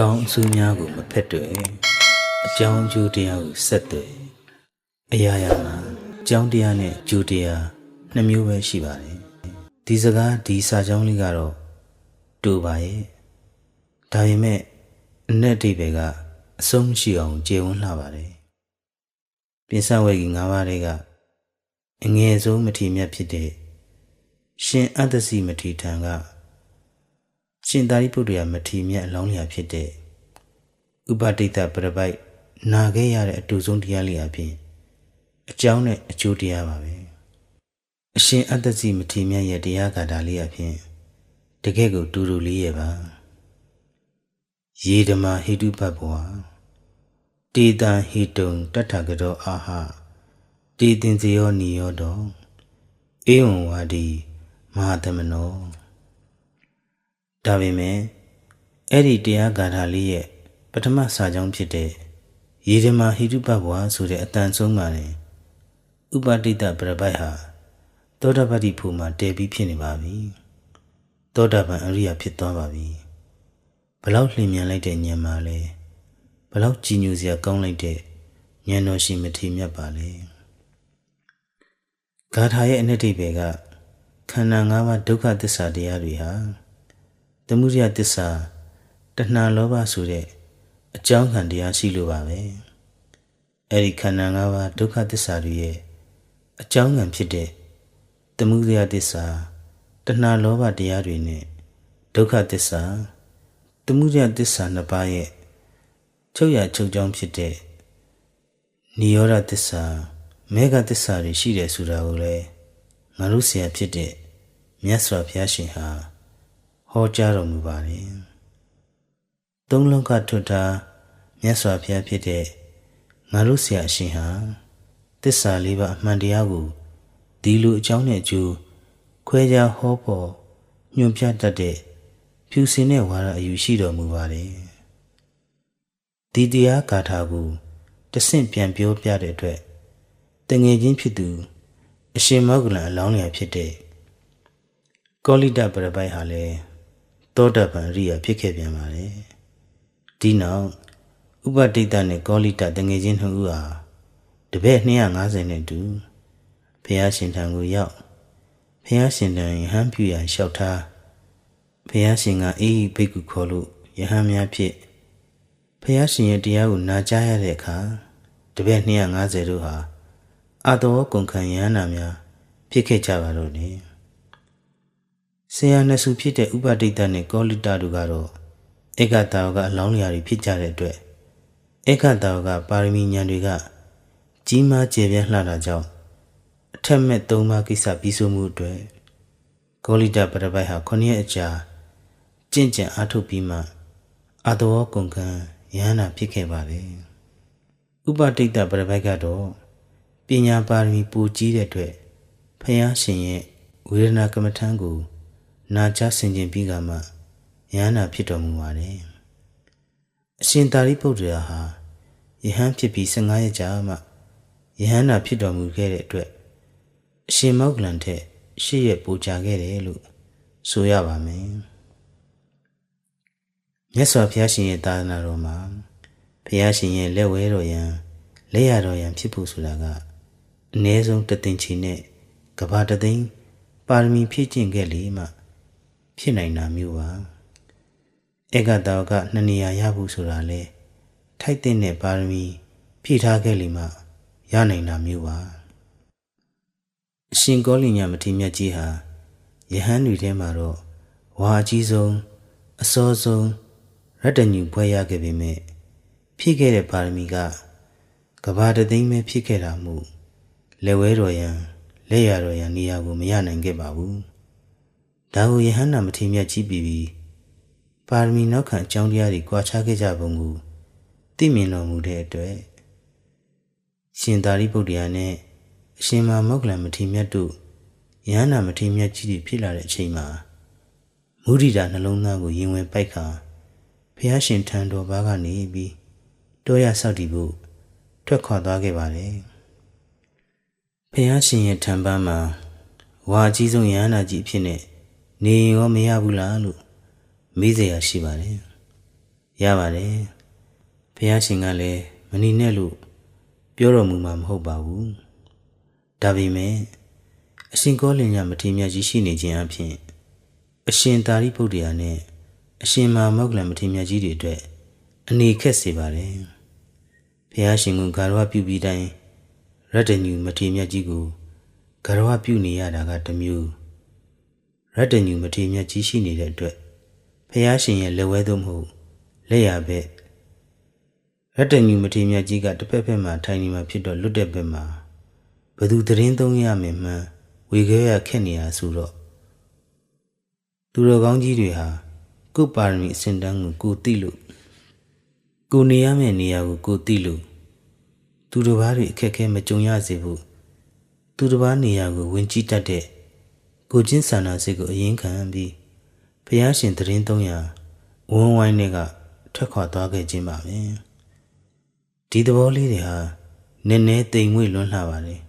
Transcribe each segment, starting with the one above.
ကောင်းအဆိုးများကိုမဖက်တွေ့အကြောင်းအကျိုးတရားကိုဆက်တွေ့အရာရာမှာအကြောင်းတရားနဲ့အကျိုးတရားနှစ်မျိုးပဲရှိပါတယ်ဒီစကားဒီစာကြောင်းလေးကတော့တူပါရဲ့ဒါပေမဲ့အ내အဓိပ္ပာယ်ကအဆုံးမရှိအောင်ကျေဝန်းလှပါတယ်ပြင်စဝေကြီး၅ပါးတွေကအငယ်ဆုံးမထီမြတ်ဖြစ်တဲ့ရှင်အတ္တစီမထီထံက ရှင်သာရိပုတ္တရာမထီမြတ်အလောင်းလျာဖြစ်တဲ့ဥပတိတ္တပရပိုက်နာခဲ့ရတဲ့အတူဆုံးတရားလေးအပြင်အကြောင်းနဲ့အကျိုးတရားပါပဲအရှင်အတ္တစီမထီမြတ်ရဲ့တရားဂါထာလေးအပြင်တကယ့်ကိုတူတူလေးရဲ့ပါယေဓမာဟိတုပဘဝတေတံဟိတုံတတ္ထကတောအာဟတေတင်စီယောနိယောတောဧဝံဝါဒီမဟာသမနော ဒါပေမဲ့အဲ့ဒီတရားဂါထာလေးရဲ့ပထမစာကြောင်းဖြစ်တဲ့ယေဓမာဟိတုပဘဝဆိုတဲ့အတန်ဆုံးမှာနေဥပတိတ္တပရပိုက်ဟာသောတာပတ္တိဖို့မှာတည်ပြီးဖြစ်နေပါပြီသောတာပန်အရိယာဖြစ်သွားပါပြီဘလောက်လျင်မြန်လိုက်တဲ့ဉာဏ်မှာလဲဘလောက်ကြည်ညိုစရာကောင်းလိုက်တဲ့ဉာဏ်တော်ရှိမထေမြတ်ပါလေဂါထာရဲ့အနှစ်တိပေကခန္ဓာ၅ပါးဒုက္ခသစ္စာတရားတွေဟာ သမုဒယသစ္စာတဏှာလောဘဆိုတဲ့အကြောင်းခံတရားရှိလို့ပါပဲအဲ့ဒီခန္ဓာ၅ပါးဒုက္ခသစ္စာတွေရဲ့အကြောင်းခံဖြစ်တဲ့သမုဒယသစ္စာတဏှာလောဘတရားတွေနဲ့ဒုက္ခသစ္စာသမုဒယသစ္စာနှစ်ပါးရဲ့ချုပ်ရချုပ်ကြောင်းဖြစ်တဲ့နိရောဓသစ္စာမေဃသစ္စာတွေရှိတယ်ဆိုတာကိုလည်းငါတို့ဆရာဖြစ်တဲ့မြတ်စွာဘုရားရှင်ဟာ ဟောကြားတော်မူပါတယ်။သုံးလုံးကထွတ်တာမြတ်စွာဘုရားဖြစ်တဲ့ငါတို့ဆရာရှင်ဟာသစ္စာလေးပါးအမှန်တရားကိုဒီလိုအကြောင်းနဲ့အကျိုးခွဲခြားဟောပေါ်ညွှန်ပြတတ်တဲ့ဖြူစင်တဲ့ဝါဒအယူရှိတော်မူပါတယ်။ဒီတရားဂါထာကိုတဆင့်ပြန်ပြောပြတဲ့အတွက်တငယ်ချင်းဖြစ်သူ အရှင်မောဂလန်အလောင်းလျာဖြစ်တဲ့ကောလိတပရပိုက်ဟာလည်း သောတပန်ရိယာဖြစ်ခဲ့ပြန်ပါတယ်ဒီနောက်ဥပတိတနဲ့ကောလိတတငယ်ချင်းနှစ်ဦးဟာတပည့်250နဲ့တူဘုရားရှင်ထံကိုရောက်ဘုရားရှင်ထံယဟန်ပြူရန်လျှောက်ထားဘုရားရှင်ကအေးဘိက္ခုခေါ်လို့ယဟန်များဖြစ်ဘုရားရှင်ရဲ့တရားကိုနာကြားရတဲ့အခါတပည့်250တို့ဟာအတော်ကုန်ခံရဟနာများဖြစ်ခဲ့ကြပါတော့တယ် ဆရာနှစ်စုဖြစ်တဲ့ဥပဒိတနဲ့ကောလိတတို့ကတော့ဧကတာဝကအလောင်းလျာတွေဖြစ်ကြတဲ့အတွက်ဧကတာဝကပါရမီဉာဏ်တွေကကြီးမားကျယ်ပြန့်လှတာကြောင့်အထက်မဲ့သုံးပါးကိစ္စပြီးဆုံးမှုအတွက်ကောလိတပရပိုက်ဟာခုနှစ်ရက်အကြာကြင့်ကြံအားထုတ်ပြီးမှအတော်ကုန်ခံရဟနာဖြစ်ခဲ့ပါတယ်ဥပဒိတပရပိုက်ကတော့ပညာပါရမီပူကြီးတဲ့အတွက်ဖယားရှင်ရဲ့ဝေဒနာကမ္မထံကို နာကြားဆင်ခြင်ပြီးကမှယဟန္တာဖြစ်တော်မူပါတယ်။အရှင်သာရိပုတ္တရာဟာယဟန်ဖြစ်ပြီး15ရက်ကြာမှယဟန္တာဖြစ်တော်မူခဲ့တဲ့အတွက်အရှင်မောက္ကလန်ထက်ရှေ့ရက်ပိုကြာခဲ့တယ်လို့ဆိုရပါမယ်။မြတ်စွာဘုရားရှင်ရဲ့သာသနာတော်မှာဘုရားရှင်ရဲ့လက်ဝဲတော်ယံလက်ရတော်ယံဖြစ်ဖို့ဆိုတာကအနည်းဆုံးတသိန်းချီနဲ့ကဘာတသိန်းပါရမီဖြည့်ကျင့်ခဲ့လေမှ ဖြစ်နိုင်တာမျိုးပါဧကတောကနှစ်နေရာရဖို့ဆိုတာလေထိုက်တဲ့ပါရမီဖြည့်ထားခဲ့လေမှရနိုင်တာမျိုးပါအရှင်ကောလိညာမထေရမြတ်ကြီးဟာယဟန်တွေထဲမှာတော့ဝါအကြီးဆုံးအစောဆုံးရတ္တညူဘွဲရခဲ့ပေမဲ့ဖြည့်ခဲ့တဲ့ပါရမီကကဘာတသိန်းပဲဖြည့်ခဲ့တာမို့လက်ဝဲတော်ရန်လက်ရတော်ရန်နေရာကိုမရနိုင်ခဲ့ပါဘူး ဒါကိုယဟန္တာမထေရမြတ်ကြီးပြီးပြီးပါရမီနောက်ခံအကြောင်းတရားတွေကြွားချခဲ့ကြပုံကိုသိမြင်တော်မူတဲ့အတွက်ရှင်သာရိပုတ္တရာနဲ့အရှင်မမောက္ကလံမထေရမြတ်တို့ယဟန္တာမထေရမြတ်ကြီးတွေဖြစ်လာတဲ့အချိန်မှာမုဒိတာနှလုံးသားကိုရင်ဝင်ပိုက်ခါဖះရှင်ထံတော်ဘာကနေပြီးတောရဆောက်တည်ဖို့ထွက်ခွာသွားခဲ့ပါတယ်ဖះရှင်ရဲ့ထံပန်းမှာဝါအကြီးဆုံးရဟန္တာကြီးအဖြစ်နဲ့ နေရောမရဘူးလားလို့မေးเสียရရှိပါတယ် ရပါတယ်ဖះရှင်ကလည်းမနီနဲ့လို့ပြောတော်မူမှာမဟုတ်ပါဘူးဒါပေမဲ့အရှင်ကောလင်ညာမထေရမြတ်ကြီးရှိနေခြင်းအပြင်အရှင်သာရိပုတ္တရာနဲ့အရှင်မဟာမောက္ကလံမထေရမြတ်ကြီးတွေအတွက်အနေခက်စေပါတယ်ဖះရှင်ကဂါရဝပြုပြီးတိုင်းရတ္တညူမထေရမြတ်ကြီးကိုဂါရဝပြုနေရတာကတစ်မျိုး ရတ္တညူမထေရမြတ်ကြီးရှိနေတဲ့အတွက်ဖះရှင်ရဲ့လက်ဝဲသို့မဟုတ်လက်ရဘက်ရတ္တညူမထေရမြတ်ကြီးကတစ်ဖက်ဖက်မှာထိုင်နေမှာဖြစ်တော့လွတ်တဲ့ဘက်မှာဘသူသတင်းသုံးရမယ်မှန်းဝေခဲရခက်နေရဆိုတော့သူတော်ကောင်းကြီးတွေဟာကိုယ်ပါရမီအစဉ်တန်းကိုကိုသိလို့ကိုနေရမယ့်နေရာကိုကိုသိလို့သူတစ်ပါးတွေအခက်အခဲမကြုံရစေဖို့သူတစ်ပါးနေရာကိုဝင်ကြည့်တတ်တဲ့ ကိုချင်းဆန္ဒစိတ်ကိုအရင်ခံပြီးဘုရားရှင်သတင်းသုံးရာဝန်းဝိုင်းတွေကထွက်ခွာသွားခဲ့ခြင်းပါပဲဒီသဘောလေးတွေဟာနည်းနည်းတိမ်မွေ့လွန်းလှပါတယ်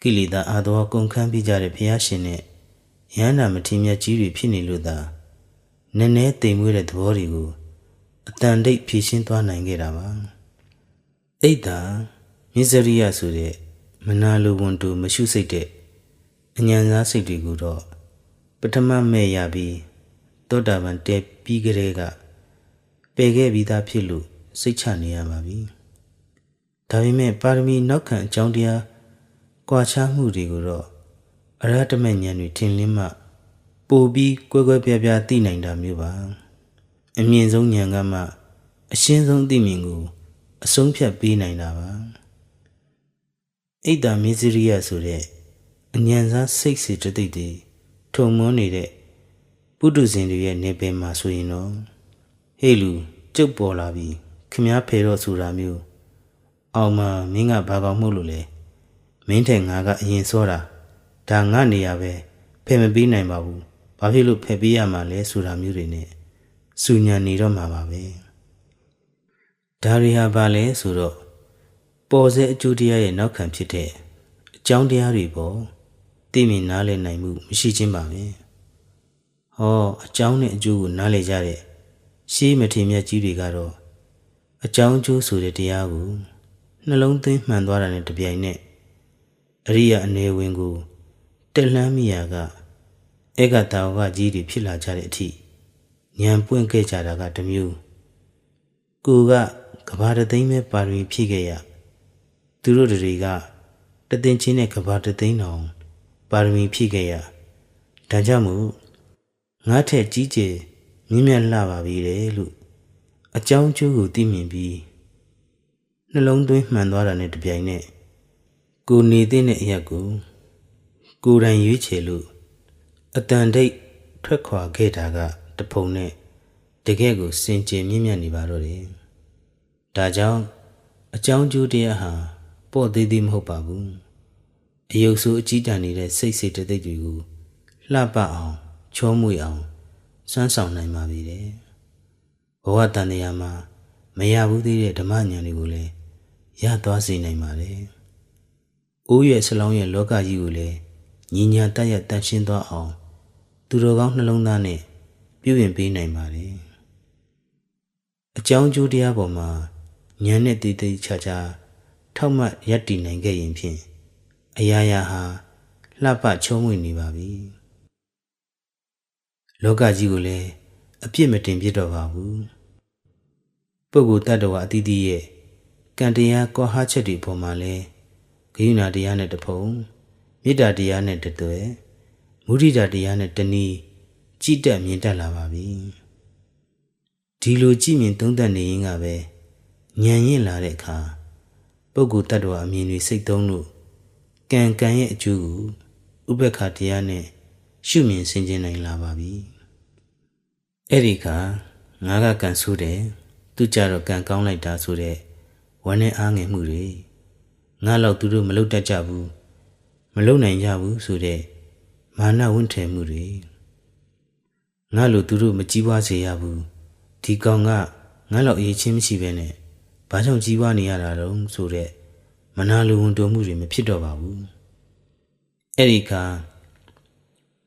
ကိလေသာအာသောကုန်ခန်းပြီးကြတဲ့ဘုရားရှင်နဲ့ယန္တာမထေမြတ်ကြီးတွေဖြစ်နေလို့သာနည်းနည်းတိမ်မွေ့တဲ့သဘောတွေကိုအတန်တိတ်ဖြည့်ရှင်းသွားနိုင်ခဲ့တာပါအိတ်တာမစ္စရိယဆိုတဲ့မနာလိုဝန်တူမရှုစိတ်တဲ့ အញ្ញံစားစိတ်တွေကိုတော့ပထမမဲ့ရပြီးတောတာပန်တဲပြီးကြတဲ့ကပယ်ခဲ့ပြီးသားဖြစ်လို့စိတ်ချနေရပါပြီဒါပေမဲ့ပါရမီနောက်ခံအကြောင်းတရားကွာခြားမှုတွေကိုတော့အရဟတမဉာဏ်တွေထင်လင်းမှပိုပြီးကွဲကွဲပြားပြားသိနိုင်တာမျိုးပါအမြင့်ဆုံးဉာဏ်ကမှအရှင်းဆုံးသိမြင်ကိုအဆုံးဖြတ်ပေးနိုင်တာပါအိတ်တာမစ္စရိယဆိုတဲ့ အញ្ញံစားစိတ်စေတသိက်တွေထုံမွန်းနေတဲ့ပုထုဇဉ်တွေရဲ့နေပင်မှာဆိုရင်တော့ဟေးလူကျုပ်ပေါ်လာပြီးခမားဖေတော့ဆိုတာမျိုးအောင်မမင်းကဘာကောင်မှုလို့လဲမင်းထဲငါကအရင်စောတာဒါငါနေရပဲဖယ်မပေးနိုင်ပါဘူးဘာဖြစ်လို့ဖယ်ပေးရမှာလဲဆိုတာမျိုးတွေနဲ့စူညံနေတော့မှာပါပဲဒါရီဟာဘာလဲဆိုတော့ပေါ်စေအကျိုးတရားရဲ့နောက်ခံဖြစ်တဲ့အကြောင်းတရားတွေပေါ့ သိမြင်နားလည်နိုင်မှုမရှိခြင်းပါပဲဟောအကြောင်းနဲ့အကျိုးကိုနားလည်ကြတဲ့ရှေးမထေမြတ်ကြီးတွေကတော့အကြောင်းအကျိုးဆိုတဲ့တရားကိုနှလုံးသွင်းမှန်သွားတာနဲ့တပြိုင်နက်အရိယာအနေဝင်ကိုတက်လှမ်းမိရာကဧကတာဝကကြီးတွေဖြစ်လာကြတဲ့အထိဉာဏ်ပွင့်ခဲ့ကြတာကတမျိုးကိုကကဘာတသိမ်းပဲပါရမီဖြည့်ခဲ့ရသူတို့တွေကတသိန်းချင်းနဲ့ကဘာတသိန်းတောင် ပါရမီဖြည့်ခဲ့ရဒါကြောင့်မို့ငါထက်ကြီးကျယ်မြင့်မြတ်လှပါပြီလေလို့အကြောင်းကျိုးကိုသိမြင်ပြီးနှလုံးသွင်းမှန်သွားတာနဲ့တပြိုင်နက်ကိုနေတဲ့အရက်ကိုကိုယ်တိုင်ရွေးချယ်လို့အတန်တိတ်ထွက်ခွာခဲ့တာကတဖုံနဲ့တကယ့်ကိုစင်ကြယ်မြင့်မြတ်နေပါတော့တယ်။ဒါကြောင့်အကြောင်းကျိုးတရားဟာပေါ့သေးသေးမဟုတ်ပါဘူး။ အယုတ်ဆိုးအကြီးတန်းနေတဲ့စိတ်စိတ်တသိက်တွေကိုလှပအောင်ချောမွေအောင်စွမ်းဆောင်နိုင်ပါပြီတဲ့။ဘဝတန်တရားမှာမရဘူးသေးတဲ့ဓမ္မဉာဏ်တွေကိုလည်းရသွားစေနိုင်ပါတယ်။အိုးရဲ့ဆလောင်းရဲ့လောကကြီးကိုလည်းညီညာတတ်ရတန်ရှင်းသွားအောင်သူတော်ကောင်းနှလုံးသားနဲ့ပြုပြင်ပေးနိုင်ပါတယ်။အကြောင်းကျိုးတရားပေါ်မှာဉာဏ်နဲ့တည်တည်ချာချာထောက်မှတ်ရပ်တည်နိုင်ခဲ့ရင်ဖြင့် အရာရာဟာလှပချုံးဝင်နေပါပြီ။လောကကြီးကိုလည်းအပြစ်မတင်ပြတော့ပါဘူး။ပုဂ္ဂိုလ်တ attva အသီးသီးရဲ့ကံတရားကောဟာချက်တွေပေါ်မှာလဲဂိယူနာတရားနဲ့တဖုံမေတ္တာတရားနဲ့တသွဲမုဒိတာတရားနဲ့တနည်းကြည်တက်မြင်တက်လာပါပြီဒီလိုကြည်မြင်သုံးသပ်နေရင်ကပဲဉာဏ်ရင့်လာတဲ့အခါပုဂ္ဂိုလ်တ attva အမြင်တွေစိတ်သုံးလို့ ကံကံရဲ့အကျိုးကိုဥပ္ပခါတရားနဲ့ရှုမြင်ဆင်ခြင်နိုင်လာပါပြီအဲ့ဒီကငါကကံဆိုးတယ်သူကြတော့ကံကောင်းလိုက်တာဆိုတဲ့ဝမ်းနဲ့အားငယ်မှုတွေငါလောက်သူတို့မလုပ်တတ်ကြဘူးမလုံနိုင်ကြဘူးဆိုတဲ့မာနဝင့်ထည်မှုတွေငါလိုသူတို့မကြီးပွားစေရဘူးဒီကောင်ကငါလောက်အရေးချင်းမရှိဘဲနဲ့ဘာကြောင့်ကြီးပွားနေရတာတုံးဆိုတဲ့ မနာလိုဝန်တိုမှုတွေမဖြစ်တော့ပါဘူးအဲ့ဒီက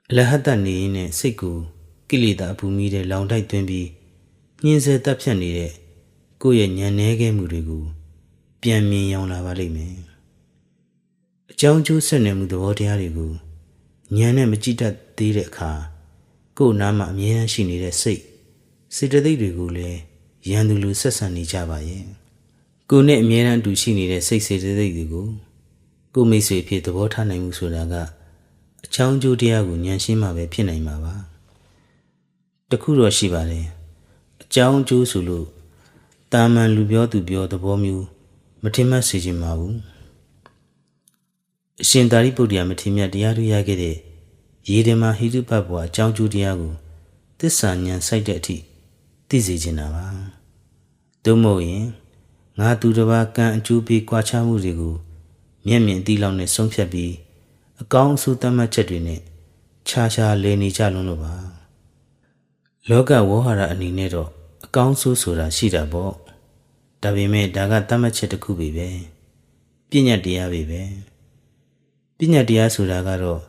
အလဟတနေရင်နဲ့စိတ်ကိုကိလေသာအပူမီတဲ့လောင်တိုက်သွင်းပြီးညှင်းဆဲတပ်ဖြတ်နေတဲ့ကိုယ့်ရဲ့ညံနေခဲ့မှုတွေကိုပြန်မြင်ရောင်လာပါလိမ့်မယ်အကြောင်းကျိုးဆက်နွယ်မှုသဘောတရားတွေကိုဉာဏ်နဲ့မကြည့်တတ်သေးတဲ့အခါကိုယ်နားမှာအမြဲတမ်းရှိနေတဲ့စိတ်စေတသိက်တွေကိုလည်းရန်သူလိုဆက်ဆံနေကြပါရဲ့ ကိုယ်နဲ့အမြဲတမ်းအတူရှိနေတဲ့စိတ်စေတသိက်တွေကိုကိုယ်မိတ်ဆွေဖြစ်သဘောထားနိုင်မှုဆိုတာကအချောင်းကျိုးတရားကိုဉာဏ်ရှင်းမှပဲဖြစ်နိုင်မှာပါတခုတော့ရှိပါတယ်အကြောင်းကျိုးဆိုလို့တာမန်လူပြောသူပြောသဘောမျိုးမထင်မှတ်စေချင်ပါဘူးအရှင်သာရိပုတ္တရာမထေရမြတ်တရားထုတ်ရခဲ့တဲ့ရေဓမ္မဟိတုပဘွားအကြောင်းကျိုးတရားကိုသစ္စာဉာဏ်စိုက်တဲ့အထိသိစေချင်တာပါသို့မဟုတ်ရင် ငါသူတစ်ပါးကံအကျိုးပေးကြွားချမှုတွေကိုမျက်မြင်သိလောက်နဲ့ဆုံးဖြတ်ပြီးအကောင်းအဆိုးသတ်မှတ်ချက်တွေနဲ့ခြားခြားလဲနေကြလုံးလို့ပါလောကဝေါဟာရအနေနဲ့တော့အကောင်းဆိုးဆိုတာရှိတာပေါ့ဒါပေမဲ့ဒါကသတ်မှတ်ချက်တစ်ခုပဲပဲပညာတရားပဲပဲပညာတရားဆိုတာကတော့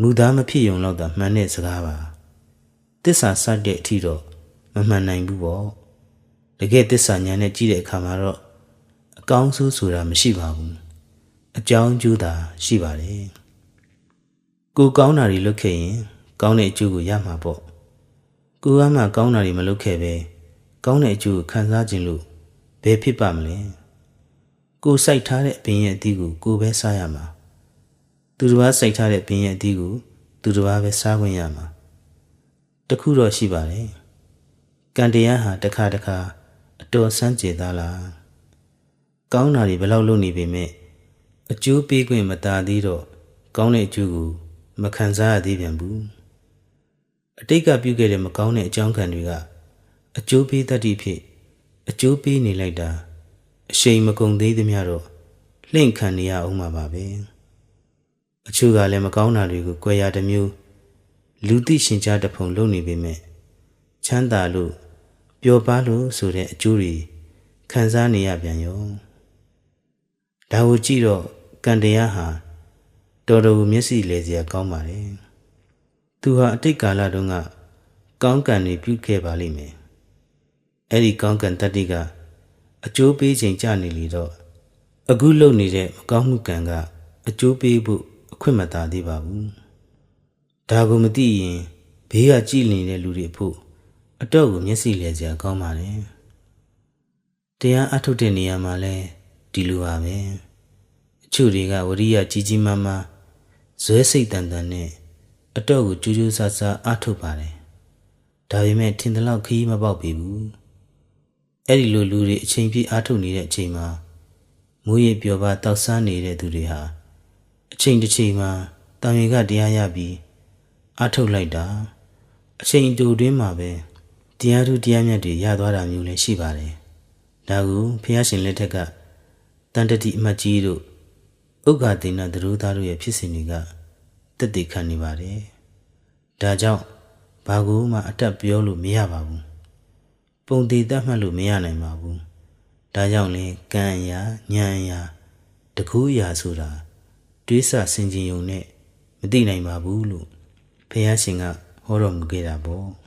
မူသားမဖြစ်ုံတော့တာမှန်တဲ့စကားပါတစ္ဆာစတဲ့အထီတော့မမှန်နိုင်ဘူးပေါ့တ ကယ်တစ္ဆာညာနဲ့ကြည့်တဲ့အခါမှာတော့အကောင်းဆိုးဆိုတာမရှိပါဘူးအကြောင်းကျိုးသာရှိပါတယ်ကိုကောင်းတာတွေလုပ်ခဲ့ရင်ကောင်းတဲ့အကျိုးကိုရမှာပေါ့ကိုကမှကောင်းတာတွေမလုပ်ခဲ့ပဲကောင်းတဲ့အကျိုးကိုခံစားခြင်းလို့ဘယ်ဖြစ်ပါမလဲကိုစိုက်ထားတဲ့အပင်ရဲ့အသီးကိုကိုပဲစားရမှာသူတစ်ပါးစိုက်ထားတဲ့ပင်ရဲ့အသီးကိုသူတစ်ပါးပဲစားခွင့်ရမှာတခုတော့ရှိပါတယ်ကံတရားဟာတစ်ခါတစ်ခါ အတော်ဆန်းကျင်သားလားကောင်းတာတွေဘယ်လောက်လုပ်နေပေမဲ့အကျိုးပေးခွင့်မတာသေးတော့ကောင်းတဲ့အကျိုးကိုမခံစားရသေးပြန်ဘူးအတိတ်ကပြုခဲ့တဲ့မကောင်းတဲ့အကြောင်းခံတွေကအကျိုးပေးတတ်သည့်ဖြစ်အကျိုးပေးနေလိုက်တာအရှိန်မကုန်သေးသမျှတော့လှင့်ခံနေရအောင်မှာပါပဲအချို့ကလည်းမကောင်းတာတွေကိုကြွယ်ရတစ်မျိုးလူသိရှင်ကြားတဖုံလုပ်နေပေမဲ့ချမ်းသာလို့ ပျော်ပါလို့ဆိုတဲ့အကျိုးတွေခံစားနေရပြန်ရောဒါကိုကြည့်တော့ကံတရားဟာတော်တော်ကိုမျက်စိလဲစရာကောင်းပါလေသူဟာအတိတ်ကာလတုန်းကကောင်းကံတွေပြုခဲ့ပါလိမ့်မယ်အဲ့ဒီကောင်းကံတတ္တိကအကျိုးပေးခြင်းကြနေလေတော့အခုလုပ်နေတဲ့မကောင်းမှုကံကအကျိုးပေးဖို့အခွင့်မသာသေးပါဘူးဒါကိုမသိရင်ဘေးကကြည်နေတဲ့လူတွေဖို့ အတော့ကိုမျက်စိလဲစရာကောင်းပါလေတရားအထုတ်တဲ့နေရာမှာလဲဒီလိုပါပဲအချို့တွေကဝရိယကြီးကြီးမားမားဇွဲစိတ်တန်တန်နဲ့အတော့ကိုကြိုးကြိုးဆာဆာအထုတ်ပါတယ်ဒါပေမဲ့ထင်တယ်လို့ခီးမပေါက်ပြီဘူးအဲ့ဒီလိုလူတွေအချိန်ပြည့်အားထုတ်နေတဲ့အချိန်မှာမူရည်ပျော်ပါတောက်ဆန်းနေတဲ့သူတွေဟာအချိန်တစ်ချိန်မှာတာဝန်ကတရားရပြီးအားထုတ်လိုက်တာအချိန်တူတွင်းမှာပဲ တရားသူတရားမြတ်တွေရသွားတာမျိုးလည်းရှိပါတယ်ဒါကိုဖះရှင်လက်ထက်ကတန်တတိအမတ်ကြီးတို့ဥက္ကာတိနသရိုးသားတို့ရဲ့ဖြစ်စဉ်တွေကတက်တည်ခံနေပါတယ်ဒါကြောင့်ဘာကူမှအတက်ပြောလို့မရပါဘူးပုံတည်တတ်မှတ်လို့မရနိုင်ပါဘူးဒါကြောင့်လေကံရာဉာဏ်ရာတကူရာဆိုတာတွေးဆဆင်ခြင်ုံနဲ့မသိနိုင်ပါဘူးလို့ဖះရှင်ကဟောတော်မူခဲ့တာပေါ့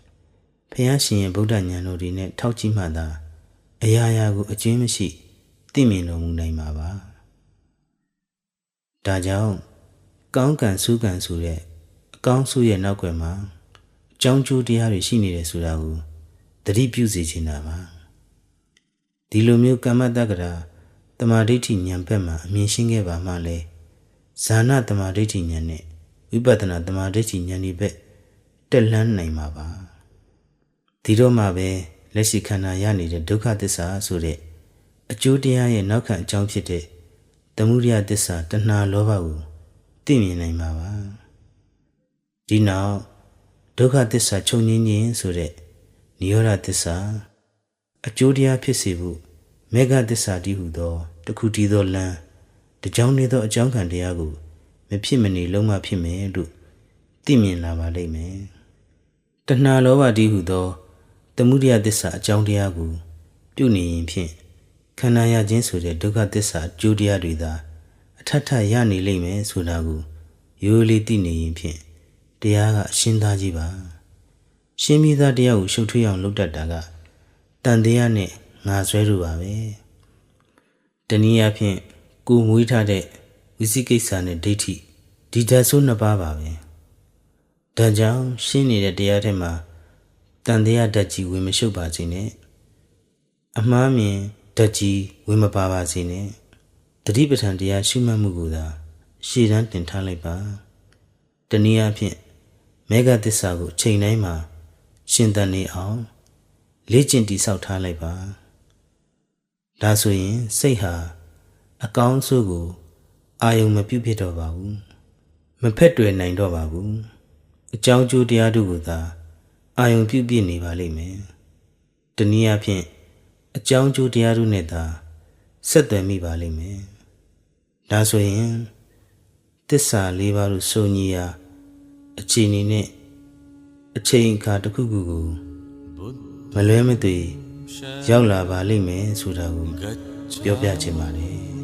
ဖះရှင်ရဲ့ဗုဒ္ဓဉာဏ်တော်ဒီနဲ့ထောက်ကြည့်မှသာအရာရာကိုအကျဉ်းမရှိသိမြင်တော်မူနိုင်မှာပါဒါကြောင့်ကောင်းကံစုကံဆိုတဲ့အကောင်းစုရဲ့နောက်ွယ်မှာအကြောင်းကျိုးတရားတွေရှိနေတယ်ဆိုတာကိုသတိပြုစေချင်တာပါဒီလိုမျိုးကမ္မတက္ကရာတမာဒိဋ္ဌိဉာဏ်ဘက်မှာအမြင်ရှင်းခဲ့ပါမှလဲဇာနာတမာဒိဋ္ဌိဉာဏ်နဲ့ဝိပဿနာတမာဒိဋ္ဌိဉာဏ်ဒီဘက်တက်လှမ်းနိုင်မှာပါ ဒီတော့မှပဲလက်ရှိခန္ဓာရနေတဲ့ဒုက္ခသစ္စာဆိုတဲ့အကျိုးတရားရဲ့နောက်ခံအကြောင်းဖြစ်တဲ့သမုဒယသစ္စာတဏှာလောဘကိုသိမြင်နိုင်မှာပါဒီနောက်ဒုက္ခသစ္စာချုပ်ငင်းခြင်းဆိုတဲ့နိရောဓသစ္စာအကျိုးတရားဖြစ်စေဖို့မေဃသစ္စာတည်းဟူသောတခုတည်းသောလမ်းတကြောင်နေသောအကြောင်းခံတရားကိုမဖြစ်မနေလုံးမဖြစ်မယ်လို့သိမြင်လာပါလိမ့်မယ်တဏှာလောဘတည်းဟူသော သမုဒယသစ္စာအကြောင်းတရားကိုပြုနေရင်ဖြင့်ခန္ဓာရခြင်းဆိုတဲ့ဒုက္ခသစ္စာအကျိုးတရားတွေသာအထက်ထရနေလိမ့်မယ်ဆိုတာကိုရိုးလေးသိနေရင်ဖြင့်တရားကအရှင်းသားကြီးပါရှင်းပြီးသားတရားကိုရှုပ်ထွေးအောင်လုပ်တတ်တာကတန်တရားနဲ့ငါဆွဲလို့ပါပဲတနည်းအားဖြင့်ကိုမွေးထားတဲ့ဝိသိကိစ္စနဲ့ဒိဋ္ဌိဒီဓာတ်ဆိုးနှစ်ပါးပါပဲဒါကြောင့်ရှင်းနေတဲ့တရားထဲမှာ တန်တရားဓာတ်ကြီးဝင်မရှုပ်ပါစေနဲ့အမှားမြင်ဓာတ်ကြီးဝင်မပါပါစေနဲ့တတိပဋ္ဌာန်တရားရှုမှတ်မှုကိုသာရှေ့တန်းတင်ထားလိုက်ပါတနည်းအားဖြင့်မေဃသစ္စာကိုချိန်တိုင်းမှာရှင်းတန်နေအောင်လေ့ကျင့်တည်ဆောက်ထားလိုက်ပါဒါဆိုရင်စိတ်ဟာအကောင်းဆုံးကိုအာယုံမပြုတ်ဖြစ်တော့ပါဘူးမဖက်တွယ်နိုင်တော့ပါဘူးအကြောင်းကျိုးတရားတို့ကိုသာ အာယုံပြုတ်ပြနေပါလိမ့်မယ်တနည်းအားဖြင့်အကြောင်းကျိုးတရားတို့နဲ့သာဆက်သွယ်မိပါလိမ့်မယ်ဒါဆိုရင်တစ္ဆာလေးပါးလို့ဆိုညီရာအခြေအနေနဲ့အချိန်အခါတစ်ခုခုကိုမလွဲမသွေရောက်လာပါလိမ့်မယ်ဆိုတာကိုပြောပြချင်ပါတယ်